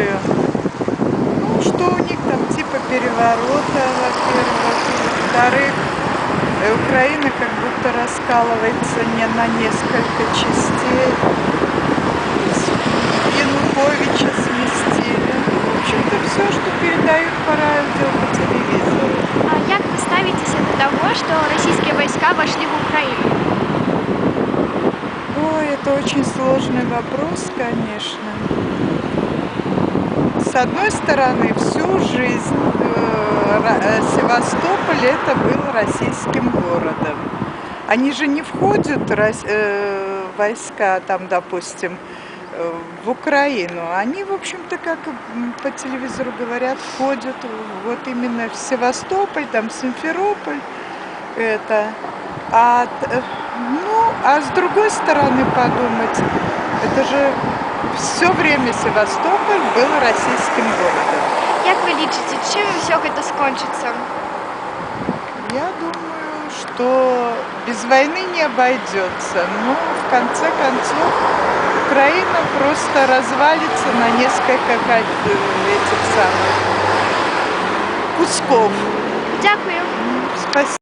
историю. Ну, что у них там, типа переворота, во-первых, во-вторых, э, Украина как будто раскалывается не на несколько частей. Януковича сместили. В общем-то, все, что передают по радио, по телевизору. А как вы ставитесь до того, что российские войска вошли в Украину? Ой, это очень сложный вопрос, конечно. С одной стороны, всю жизнь э, э, Севастополь это был российским городом. Они же не входят, э, войска, там, допустим, в Украину. Они, в общем-то, как по телевизору говорят, входят вот именно в Севастополь, там, Симферополь. Это. А, ну, а с другой стороны подумать, это же все время Севастополь был российским городом. Як ви лічите, чим все це скончиться? Я думаю, что без войны не обойдется. Но в конце концов Украина просто развалится на несколько э, этих самых кусков. Дякую. Спасибо.